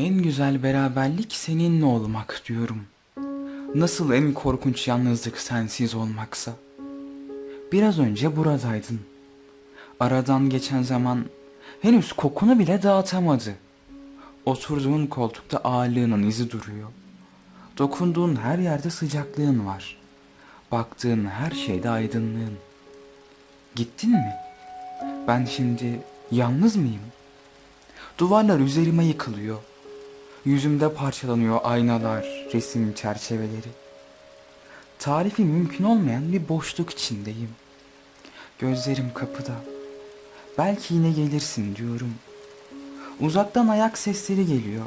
En güzel beraberlik seninle olmak diyorum. Nasıl en korkunç yalnızlık sensiz olmaksa. Biraz önce buradaydın. Aradan geçen zaman henüz kokunu bile dağıtamadı. Oturduğun koltukta ağırlığının izi duruyor. Dokunduğun her yerde sıcaklığın var. Baktığın her şeyde aydınlığın. Gittin mi? Ben şimdi yalnız mıyım? Duvarlar üzerime yıkılıyor. Yüzümde parçalanıyor aynalar, resim çerçeveleri. Tarifi mümkün olmayan bir boşluk içindeyim. Gözlerim kapıda. Belki yine gelirsin diyorum. Uzaktan ayak sesleri geliyor.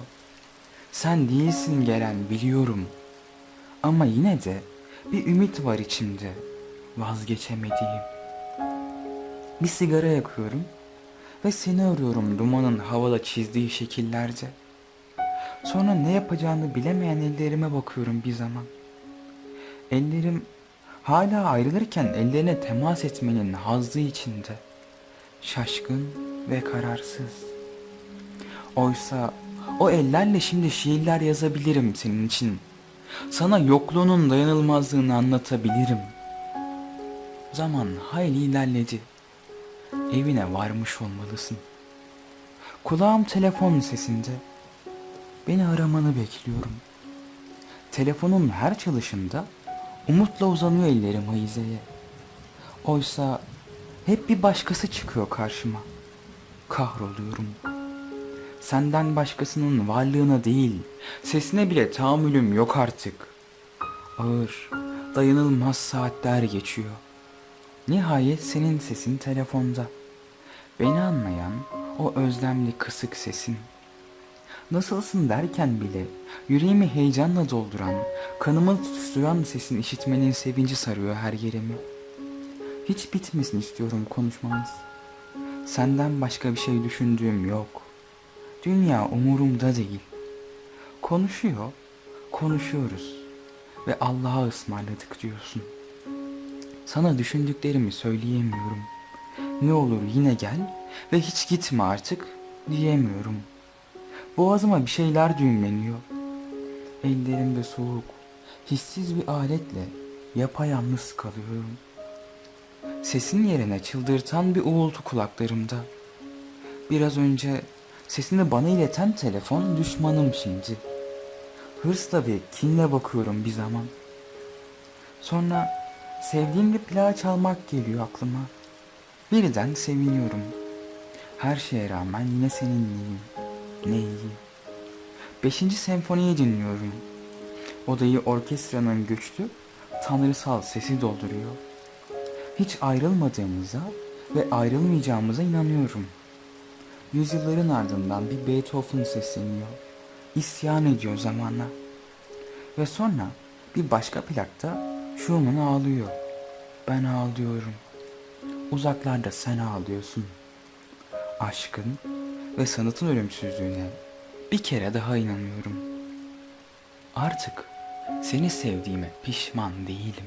Sen değilsin gelen biliyorum. Ama yine de bir ümit var içimde. Vazgeçemediğim. Bir sigara yakıyorum ve seni arıyorum dumanın havada çizdiği şekillerde. Sonra ne yapacağını bilemeyen ellerime bakıyorum bir zaman. Ellerim hala ayrılırken ellerine temas etmenin hazzı içinde. Şaşkın ve kararsız. Oysa o ellerle şimdi şiirler yazabilirim senin için. Sana yokluğunun dayanılmazlığını anlatabilirim. Zaman hayli ilerledi. Evine varmış olmalısın. Kulağım telefon sesinde. Beni aramanı bekliyorum. Telefonun her çalışında umutla uzanıyor ellerim hayizeye. Oysa hep bir başkası çıkıyor karşıma. Kahroluyorum. Senden başkasının varlığına değil, sesine bile tahammülüm yok artık. Ağır, dayanılmaz saatler geçiyor. Nihayet senin sesin telefonda. Beni anlayan o özlemli kısık sesin. Nasılsın derken bile yüreğimi heyecanla dolduran, kanımı tutuşturan sesin işitmenin sevinci sarıyor her yerimi. Hiç bitmesin istiyorum konuşmamız. Senden başka bir şey düşündüğüm yok. Dünya umurumda değil. Konuşuyor, konuşuyoruz ve Allah'a ısmarladık diyorsun. Sana düşündüklerimi söyleyemiyorum. Ne olur yine gel ve hiç gitme artık diyemiyorum. Boğazıma bir şeyler düğümleniyor. Ellerimde soğuk, hissiz bir aletle yapayalnız kalıyorum. Sesin yerine çıldırtan bir uğultu kulaklarımda. Biraz önce sesini bana ileten telefon düşmanım şimdi. Hırsla ve kinle bakıyorum bir zaman. Sonra sevdiğim bir plağı çalmak geliyor aklıma. Birden seviniyorum. Her şeye rağmen yine seninleyim. Ne iyi. Beşinci senfoniyi dinliyorum. Odayı orkestranın güçlü, tanrısal sesi dolduruyor. Hiç ayrılmadığımıza ve ayrılmayacağımıza inanıyorum. Yüzyılların ardından bir Beethoven sesleniyor. İsyan ediyor zamanla. Ve sonra bir başka plakta Schumann ağlıyor. Ben ağlıyorum. Uzaklarda sen ağlıyorsun. Aşkın ve sanatın ölümsüzlüğüne bir kere daha inanıyorum. Artık seni sevdiğime pişman değilim.